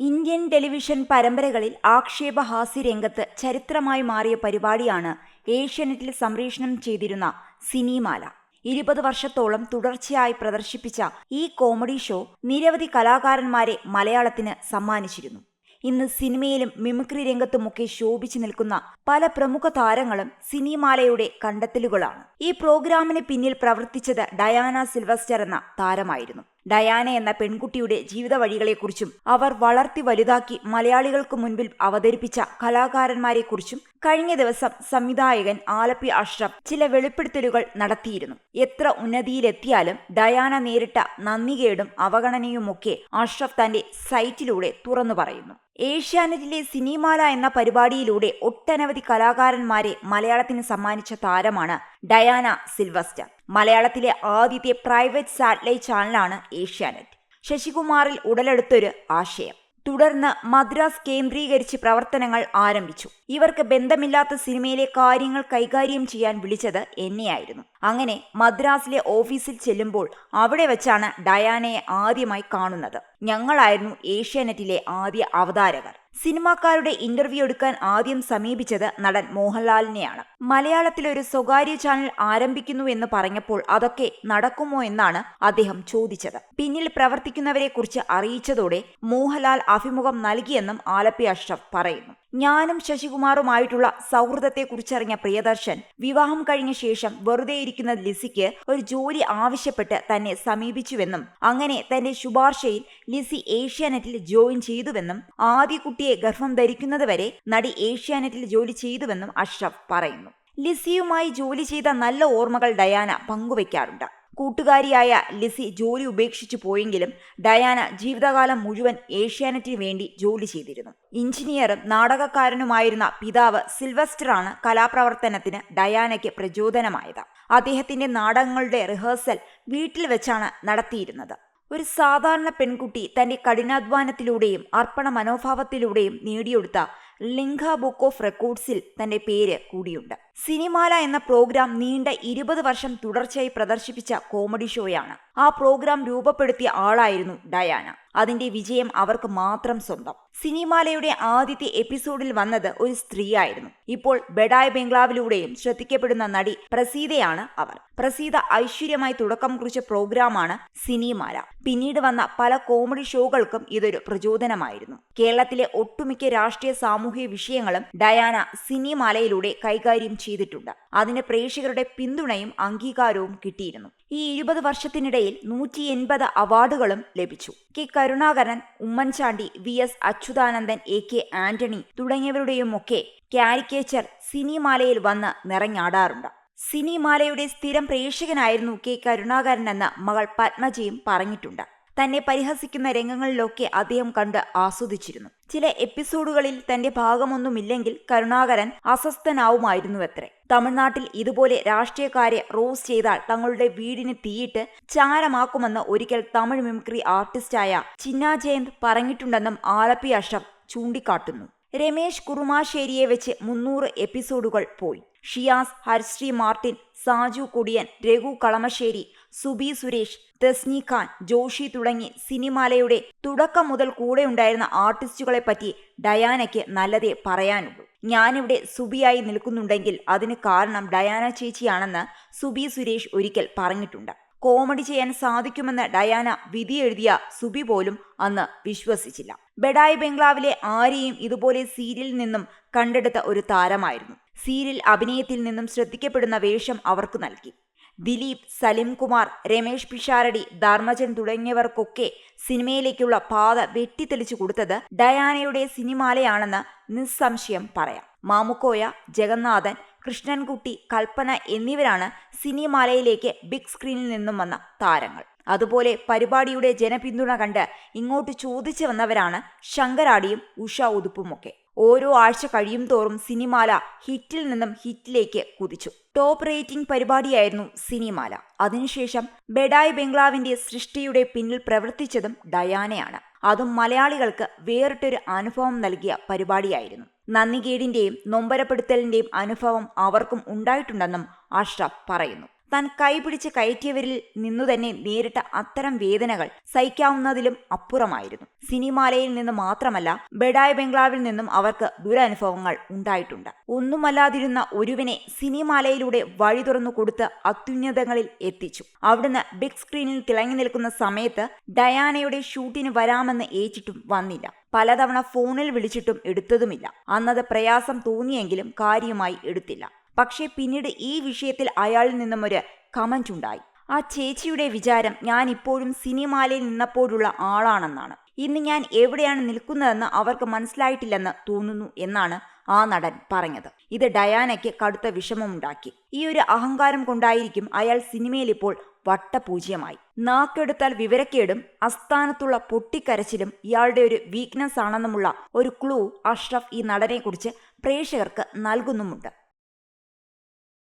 Indian television പരമ്പരകളിൽ ആക്ഷേപഹാസ്യ രംഗത്ത് ചരിത്രമായി മാറിയ പരിപാടിയാണ് ഏഷ്യാനെറ്റിൽ സംപ്രേഷണം ചെയ്തിരുന്ന സിനിമാല. ഇരുപത് വർഷത്തോളം തുടർച്ചയായി പ്രദർശിപ്പിച്ച ഈ കോമഡി ഷോ നിരവധി കലാകാരന്മാരെ മലയാളത്തിന് സമ്മാനിച്ചിരുന്നു. ഇന്ന് സിനിമയിലും മിമിക്രി രംഗത്തുമൊക്കെ ശോഭിച്ചു നിൽക്കുന്ന പല പ്രമുഖ താരങ്ങളും സിനിമാലയുടെ കണ്ടെത്തലുകളാണ്. ഈ പ്രോഗ്രാമിന് പിന്നിൽ പ്രവർത്തിച്ചത് ഡയാന സിൽവസ്റ്റർ എന്ന താരമായിരുന്നു. ഡയാന എന്ന പെൺകുട്ടിയുടെ ജീവിത വഴികളെക്കുറിച്ചും അവർ വളർത്തി വലുതാക്കി മലയാളികൾക്ക് മുൻപിൽ അവതരിപ്പിച്ച കലാകാരന്മാരെക്കുറിച്ചും കഴിഞ്ഞ ദിവസം സംവിധായകൻ ആലപ്പി അഷ്റഫ് ചില വെളിപ്പെടുത്തലുകൾ നടത്തിയിരുന്നു. എത്ര ഉന്നതിയിലെത്തിയാലും ഡയാന നേരിട്ട നന്ദികേടും അവഗണനയുമൊക്കെ അഷ്റഫ് തന്റെ സൈറ്റിലൂടെ തുറന്നു പറയുന്നു. ഏഷ്യാനെറ്റിലെ സിനിമാല എന്ന പരിപാടിയിലൂടെ ഒട്ടനവധി കലാകാരന്മാരെ മലയാളത്തിന് സമ്മാനിച്ച താരമാണ് ഡയാന സിൽവസ്റ്റർ. മലയാളത്തിലെ ആദ്യത്തെ പ്രൈവറ്റ് സാറ്റലൈറ്റ് ചാനലാണ് ഏഷ്യാനെറ്റ്. ശശികുമാറിൽ ഉടലെടുത്തൊരു ആശയം. തുടർന്ന് മദ്രാസ് കേന്ദ്രീകരിച്ച് പ്രവർത്തനങ്ങൾ ആരംഭിച്ചു. ഇവർക്ക് ബന്ധമില്ലാത്ത സിനിമയിലെ കാര്യങ്ങൾ കൈകാര്യം ചെയ്യാൻ വിളിച്ചത് എന്നെയായിരുന്നു. അങ്ങനെ മദ്രാസിലെ ഓഫീസിൽ ചെല്ലുമ്പോൾ അവിടെ വെച്ചാണ് ഡയാനയെ ആദ്യമായി കാണുന്നത്. ഞങ്ങളായിരുന്നു ഏഷ്യാനെറ്റിലെ ആദ്യ അവതാരകർ. സിനിമാക്കാരുടെ ഇന്റർവ്യൂ എടുക്കാൻ ആദ്യം സമീപിച്ചത് നടൻ മോഹൻലാലിനെയാണ്. മലയാളത്തിൽ ഒരു സ്വകാര്യ ചാനൽ ആരംഭിക്കുന്നു എന്ന് പറഞ്ഞപ്പോൾ അതൊക്കെ നടക്കുമോ എന്നാണ് അദ്ദേഹം ചോദിച്ചത്. പിന്നിൽ പ്രവർത്തിക്കുന്നവരെക്കുറിച്ച് അറിയിച്ചതോടെ മോഹൻലാൽ അഭിമുഖം നൽകിയെന്നും ആലപ്പി അഷ്റഫ് പറയുന്നു. ഞാനും ശശികുമാറുമായിട്ടുള്ള സൗഹൃദത്തെക്കുറിച്ചറിഞ്ഞ പ്രിയദർശൻ വിവാഹം കഴിഞ്ഞ ശേഷം വെറുതെ ഇരിക്കുന്ന ലിസിക്ക് ഒരു ജോലി ആവശ്യപ്പെട്ട് തന്നെ സമീപിച്ചുവെന്നും അങ്ങനെ തന്റെ ശുപാർശയിൽ ലിസി ഏഷ്യാനെറ്റിൽ ജോയിൻ ചെയ്തുവെന്നും ആദ്യ കുട്ടിയെ ഗർഭം ധരിക്കുന്നതുവരെ നടി ഏഷ്യാനെറ്റിൽ ജോലി ചെയ്തുവെന്നും അഷ്റഫ് പറയുന്നു. ലിസിയുമായി ജോലി ചെയ്ത നല്ല ഓർമ്മകൾ ഡയാന പങ്കുവയ്ക്കാറുണ്ട് കൂട്ടുകാരിയായ ലിസി ജോലി ഉപേക്ഷിച്ചു പോയെങ്കിലും ഡയാന ജീവിതകാലം മുഴുവൻ ഏഷ്യാനെറ്റിന് വേണ്ടി ജോലി ചെയ്തിരുന്നു. എഞ്ചിനീയറും നാടകക്കാരനുമായിരുന്ന പിതാവ് സിൽവസ്റ്ററാണ് കലാപ്രവർത്തനത്തിന് ഡയാനയ്ക്ക് പ്രചോദനമായത്. അദ്ദേഹത്തിന്റെ നാടകങ്ങളുടെ റിഹേഴ്സൽ വീട്ടിൽ വെച്ചാണ് നടത്തിയിരുന്നത്. ഒരു സാധാരണ പെൺകുട്ടി തന്റെ കഠിനാധ്വാനത്തിലൂടെയും അർപ്പണ മനോഭാവത്തിലൂടെയും നേടിയെടുത്ത ലിംഗ ബുക്ക് ഓഫ് റെക്കോർഡ്സിൽ തന്റെ പേര് കൂടിയുണ്ട്. സിനിമാല എന്ന പ്രോഗ്രാം നീണ്ട ഇരുപത് വർഷം തുടർച്ചയായി പ്രദർശിപ്പിച്ച കോമഡി ഷോയാണ്. ആ പ്രോഗ്രാം രൂപപ്പെടുത്തിയ ആളായിരുന്നു ഡയാന. അതിന്റെ വിജയം അവർക്ക് മാത്രം സ്വന്തം. സിനിമാലയുടെ ആദ്യത്തെ എപ്പിസോഡിൽ വന്നത് ഒരു സ്ത്രീയായിരുന്നു. ഇപ്പോൾ ബെഡായ് ബംഗ്ലാവിലൂടെയും ശ്രദ്ധിക്കപ്പെടുന്ന നടി പ്രസീതയാണ് അവർ. പ്രസീത ഐശ്വര്യമായി തുടക്കം കുറിച്ച പ്രോഗ്രാമാണ് സിനിമാല. പിന്നീട് വന്ന പല കോമഡി ഷോകൾക്കും ഇതൊരു പ്രചോദനമായിരുന്നു. കേരളത്തിലെ ഒട്ടുമിക്ക രാഷ്ട്രീയ സാമൂഹ്യ വിഷയങ്ങളും ഡയാന സിനിമാലയിലൂടെ കൈകാര്യം ചെയ്തിട്ടുണ്ട്. അതിന് പ്രേക്ഷകരുടെ പിന്തുണയും അംഗീകാരവും കിട്ടിയിരുന്നു. ഈ ഇരുപത് വർഷത്തിനിടയിൽ നൂറ്റി എൺപത് അവാർഡുകളും ലഭിച്ചു. K. Karunakaran Oommen Chandy V. S. Achuthanandan A. K. Antony തുടങ്ങിയവരുടെയുമൊക്കെ caricature സിനിമാലയിൽ വന്ന് നിറഞ്ഞാടാറുണ്ട്. സിനിമാലയുടെ സ്ഥിരം പ്രേക്ഷകനായിരുന്നു കെ. കരുണാകരൻ എന്ന് മകൾ പത്മജയും പറഞ്ഞിട്ടുണ്ട്. തന്നെ പരിഹസിക്കുന്ന രംഗങ്ങളിലൊക്കെ അദ്ദേഹം കണ്ട് ആസ്വദിച്ചിരുന്നു. ചില എപ്പിസോഡുകളിൽ തന്റെ ഭാഗമൊന്നുമില്ലെങ്കിൽ കരുണാകരൻ അസ്വസ്ഥനാവുമായിരുന്നുവത്രേ. തമിഴ്നാട്ടിൽ ഇതുപോലെ രാഷ്ട്രീയക്കാരെ റോസ് ചെയ്താൽ തങ്ങളുടെ വീടിന് തീയിട്ട് ചാരമാക്കുമെന്ന് ഒരിക്കൽ തമിഴ് മിമിക്രി ആർട്ടിസ്റ്റായ ചിന്ന ജയന്ത് പറഞ്ഞിട്ടുണ്ടെന്നും ആലപ്പി അഷഫ് ചൂണ്ടിക്കാട്ടുന്നു. രമേശ് കുറുമാശ്ശേരിയെ വെച്ച് മുന്നൂറ് എപ്പിസോഡുകൾ പോയി. ഷിയാസ് ഹർശ്രീ മാർട്ടിൻ സാജു കുടിയൻ രഘു കളമശ്ശേരി സുബി സുരേഷ് തസ്നി ഖാൻ ജോഷി തുടങ്ങി സിനിമാലയുടെ തുടക്കം മുതൽ കൂടെ ഉണ്ടായിരുന്ന ആർട്ടിസ്റ്റുകളെ പറ്റി ഡയാനയ്ക്ക് നല്ലതേ പറയാനുള്ളൂ. ഞാനിവിടെ സുബിയായി നിൽക്കുന്നുണ്ടെങ്കിൽ അതിന് കാരണം ഡയാന ചേച്ചിയാണെന്ന് സുബി സുരേഷ് ഒരിക്കൽ പറഞ്ഞിട്ടുണ്ട്. കോമഡി ചെയ്യാൻ സാധിക്കുമെന്ന് ഡയാന വിധി എഴുതിയ സുബി പോലും അന്ന് വിശ്വസിച്ചില്ല. ബെഡായി ബംഗ്ലാവിലെ ആരെയും ഇതുപോലെ സീരിയലിൽ നിന്നും കണ്ടെടുത്ത ഒരു താരമായിരുന്നു. സീരിയൽ അഭിനയത്തിൽ നിന്നും ശ്രദ്ധിക്കപ്പെടുന്ന വേഷം അവർക്ക് നൽകി. ദിലീപ് സലിംകുമാർ രമേഷ് പിഷാരടി ധർമ്മജൻ തുടങ്ങിയവർക്കൊക്കെ സിനിമയിലേക്കുള്ള പാത വെട്ടിത്തെളിച്ചു കൊടുത്തത് ഡയാനയുടെ സിനിമാലയാണെന്ന് നിസ്സംശയം പറയാം. മാമുക്കോയ ജഗന്നാഥൻ കൃഷ്ണൻകുട്ടി കൽപ്പന എന്നിവരാണ് സിനിമാലയിലേക്ക് ബിഗ് സ്ക്രീനിൽ നിന്നും വന്ന താരങ്ങൾ. അതുപോലെ പരിപാടിയുടെ ജനപിന്തുണ കണ്ട് ഇങ്ങോട്ട് ചോദിച്ചു വന്നവരാണ് ശങ്കരാടിയും ഉഷ ഉതുപ്പുമൊക്കെ. ഓരോ ആഴ്ച കഴിയും തോറും സിനിമാല ഹിറ്റിൽ നിന്നും ഹിറ്റിലേക്ക് കുതിച്ചു. ടോപ്പ് റേറ്റിംഗ് പരിപാടിയായിരുന്നു സിനിമാല. അതിനുശേഷം ബെഡായ് ബംഗ്ലാവിന്റെ സൃഷ്ടിയുടെ പിന്നിൽ പ്രവർത്തിച്ചതും ഡയാനയാണ്. അതും മലയാളികൾക്ക് വേറിട്ടൊരു അനുഭവം നൽകിയ പരിപാടിയായിരുന്നു. നന്ദികേടിന്റെയും നൊമ്പരപ്പെടുത്തലിന്റെയും അനുഭവം അവർക്കും ഉണ്ടായിട്ടുണ്ടെന്നും അഷ്റഫ് പറയുന്നു. താൻ കൈപിടിച്ച് കയറ്റിയവരിൽ നിന്നു തന്നെ നേരിട്ട അത്തരം വേദനകൾ സഹിക്കാവുന്നതിലും അപ്പുറമായിരുന്നു. സിനിമാലയിൽ നിന്ന് മാത്രമല്ല ബെഡായ് ബംഗ്ലാവിൽ നിന്നും അവർക്ക് ദുരനുഭവങ്ങൾ ഉണ്ടായിട്ടുണ്ട്. ഒന്നുമല്ലാതിരുന്ന ഒരുവിനെ സിനിമാലയിലൂടെ വഴി തുറന്നു കൊടുത്ത് അത്യുന്നതങ്ങളിൽ എത്തിച്ചു. അവിടുന്ന് ബിഗ് സ്ക്രീനിൽ തിളങ്ങി നിൽക്കുന്ന സമയത്ത് ഡയാനയുടെ ഷൂട്ടിന് വരാമെന്ന് ഏറ്റിട്ടും വന്നില്ല. പലതവണ ഫോണിൽ വിളിച്ചിട്ടും എടുത്തതുമില്ല. അന്നത് പ്രയാസം തോന്നിയെങ്കിലും കാര്യമായി എടുത്തില്ല. പക്ഷേ പിന്നീട് ഈ വിഷയത്തിൽ അയാളിൽ നിന്നും ഒരു കമന്റ് ഉണ്ടായി. ആ ചേച്ചിയുടെ വിചാരം ഞാൻ ഇപ്പോഴും സിനിമാലയിൽ നിന്നപ്പോഴുള്ള ആളാണെന്നാണ്. ഇന്ന് ഞാൻ എവിടെയാണ് നിൽക്കുന്നതെന്ന് അവർക്ക് മനസ്സിലായിട്ടില്ലെന്ന് തോന്നുന്നു എന്നാണ് ആ നടൻ പറഞ്ഞത്. ഇത് ഡയാനയ്ക്ക് കടുത്ത വിഷമമുണ്ടാക്കി ഈ ഒരു അഹങ്കാരം കൊണ്ടായിരിക്കും അയാൾ സിനിമയിൽ ഇപ്പോൾ വട്ടപൂജ്യമായി. നാക്കെടുത്താൽ വിവരക്കേടും അസ്ഥാനത്തുള്ള പൊട്ടിക്കരച്ചിലും ഇയാളുടെ ഒരു വീക്ക്നെസ് ആണെന്നുമുള്ള ഒരു ക്ലൂ അഷ്റഫ് ഈ നടനെക്കുറിച്ച് പ്രേക്ഷകർക്ക് നൽകുന്നുമുണ്ട്.